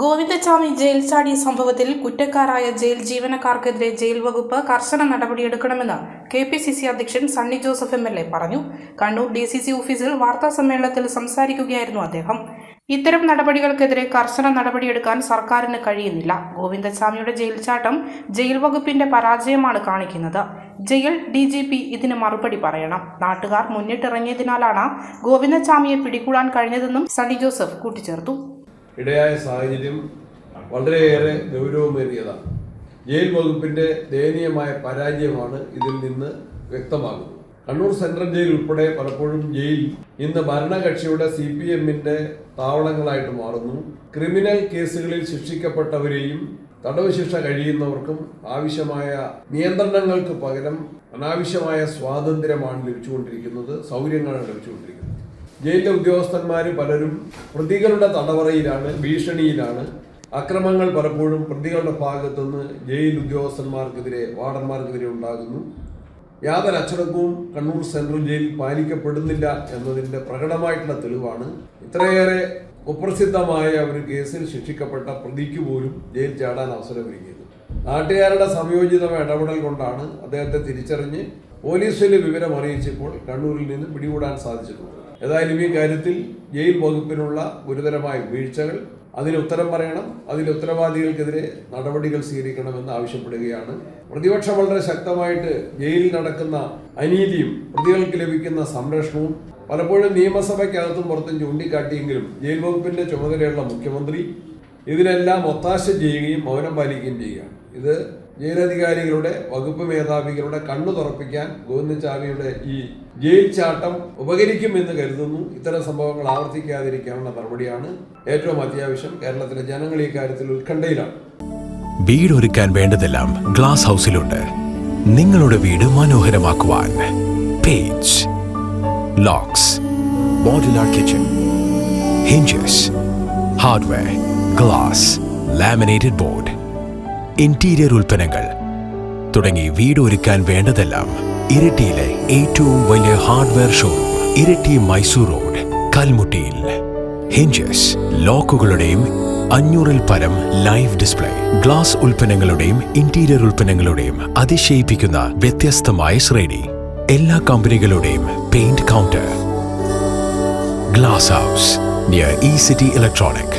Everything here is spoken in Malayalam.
ഗോവിന്ദച്ചാമി ജയിൽ ചാടിയ സംഭവത്തിൽ കുറ്റക്കാരായ ജയിൽ ജീവനക്കാർക്കെതിരെ ജയിൽ വകുപ്പ് കർശന നടപടിയെടുക്കണമെന്ന് കെ പി സി സി അധ്യക്ഷൻ Sunny Joseph M L A പറഞ്ഞു. കണ്ണൂർ ഡി സി സി ഓഫീസിൽ വാർത്താ സമ്മേളനത്തിൽ സംസാരിക്കുകയായിരുന്നു അദ്ദേഹം. ഇത്തരം നടപടികൾക്കെതിരെ കർശന നടപടിയെടുക്കാൻ സർക്കാരിന് കഴിയുന്നില്ല. ഗോവിന്ദസ്വാമിയുടെ ജയിൽ ചാട്ടം ജയിൽ വകുപ്പിന്റെ പരാജയമാണ് കാണിക്കുന്നത്. ജയിൽ ഡി ജി പി ഇതിന് മറുപടി പറയണം. നാട്ടുകാർ മുന്നിട്ടിറങ്ങിയതിനാലാണ് ഗോവിന്ദസ്വാമിയെ പിടികൂടാൻ കഴിഞ്ഞതെന്നും സണ്ണി ജോസഫ് കൂട്ടിച്ചേർത്തു. ഇടയായ സാഹചര്യം വളരെയേറെ ഗൗരവമേറിയതാണ്. ജയിൽ വകുപ്പിന്റെ ദയനീയമായ പരാജയമാണ് ഇതിൽ നിന്ന് വ്യക്തമാകുന്നത്. കണ്ണൂർ സെൻട്രൽ ജയിൽ ഉൾപ്പെടെ പലപ്പോഴും ജയിൽ ഇന്ന് ഭരണകക്ഷിയുടെ സി പി എമ്മിന്റെ താവളങ്ങളായിട്ട് മാറുന്നു. ക്രിമിനൽ കേസുകളിൽ ശിക്ഷിക്കപ്പെട്ടവരെയും തടവ് ശിക്ഷ കഴിയുന്നവർക്കും ആവശ്യമായ നിയന്ത്രണങ്ങൾക്ക് പകരം അനാവശ്യമായ സ്വാതന്ത്ര്യമാണ് ലഭിച്ചുകൊണ്ടിരിക്കുന്നത് സൗകര്യങ്ങളാണ് ലഭിച്ചുകൊണ്ടിരിക്കുന്നത്. ജയിലിലെ ഉദ്യോഗസ്ഥന്മാർ പലരും പ്രതികളുടെ തടവറയിലാണ് ഭീഷണിയിലാണ്. അക്രമങ്ങൾ പലപ്പോഴും പ്രതികളുടെ ഭാഗത്തുനിന്ന് ജയിൽ ഉദ്യോഗസ്ഥന്മാർക്കെതിരെ വാർഡന്മാർക്കെതിരെ ഉണ്ടാകുന്നു. യാതൊരു അച്ചടക്കവും കണ്ണൂർ സെൻട്രൽ ജയിൽ പാലിക്കപ്പെടുന്നില്ല എന്നതിന്റെ പ്രകടമായിട്ടുള്ള തെളിവാണ്. ഇത്രയേറെ കുപ്രസിദ്ധമായ ഒരു കേസിൽ ശിക്ഷിക്കപ്പെട്ട പ്രതിക്ക് പോലും ജയിൽ ചാടാൻ അവസരമൊരുങ്ങിയത് നാട്ടുകാരുടെ സംയോജിതമായ ഇടപെടൽ കൊണ്ടാണ് അദ്ദേഹത്തെ തിരിച്ചറിഞ്ഞ് പോലീസിന് വിവരം അറിയിച്ചപ്പോൾ കണ്ണൂരിൽ നിന്ന് പിടികൂടാൻ സാധിച്ചിട്ടുണ്ട്. ഏതായാലും ഈ കാര്യത്തിൽ ജയിൽ വകുപ്പിനുള്ള ഗുരുതരമായ വീഴ്ചകൾ അതിന് ഉത്തരം പറയണം അതിൽ ഉത്തരവാദികൾക്കെതിരെ നടപടികൾ സ്വീകരിക്കണമെന്ന് ആവശ്യപ്പെടുകയാണ്. പ്രതിപക്ഷം വളരെ ശക്തമായിട്ട് ജയിലിൽ നടക്കുന്ന അനീതിയും പ്രതികൾക്ക് ലഭിക്കുന്ന സംരക്ഷണവും പലപ്പോഴും നിയമസഭയ്ക്കകത്തും പുറത്തും ചൂണ്ടിക്കാട്ടിയെങ്കിലും ജയിൽ വകുപ്പിന്റെ ചുമതലയുള്ള മുഖ്യമന്ത്രി ഇതിനെല്ലാം ഒത്താശ ചെയ്യുകയും മൗനം പാലിക്കുകയും ചെയ്യുകയാണ് ഇത് ജയിലധികാരികളുടെ വകുപ്പ് മേധാവികളുടെ കണ്ണു തുറപ്പിക്കാൻ ഗോവിന്ദചാമിയുടെ ഈ ജയിൽ ചാട്ടം ഉപകരിക്കുമെന്ന് കരുതുന്നു. ഇത്തരം സംഭവങ്ങൾ ആവർത്തിക്കാതിരിക്കാനുള്ള നടപടിയാണ് ഏറ്റവും അത്യാവശ്യം കേരളത്തിലെ ജനങ്ങൾ ഈ കാര്യത്തിൽ ഉത്കണ്ഠയിലാണ്. വീടൊരുക്കാൻ വേണ്ടതെല്ലാം ഗ്ലാസ് ഹൗസിലുണ്ട് നിങ്ങളുടെ വീട് മനോഹരമാക്കുവാൻ page locks modular kitchen hinges hardware glass laminated board interior ഉൽപ്പന്നങ്ങൾ തുടങ്ങി വീട് ഒരുക്കാൻ വേണ്ടതെല്ലാം ഇരട്ടിയിലെ ഏറ്റവും വലിയ hardware showroom Iritty Mysore road കൽമുട്ടിയിൽ. Hinges ലോക്കുകളുടെയും അഞ്ഞൂറിൽ പരം ലൈവ് ഡിസ്പ്ലേ ഗ്ലാസ് ഉൽപ്പന്നങ്ങളുടെയും ഇന്റീരിയർ ഉൽപ്പന്നങ്ങളുടെയും അതിശയിപ്പിക്കുന്ന വ്യത്യസ്തമായ ശ്രേണി എല്ലാ കമ്പനികളുടെയും paint counter. Glass house near E city electronic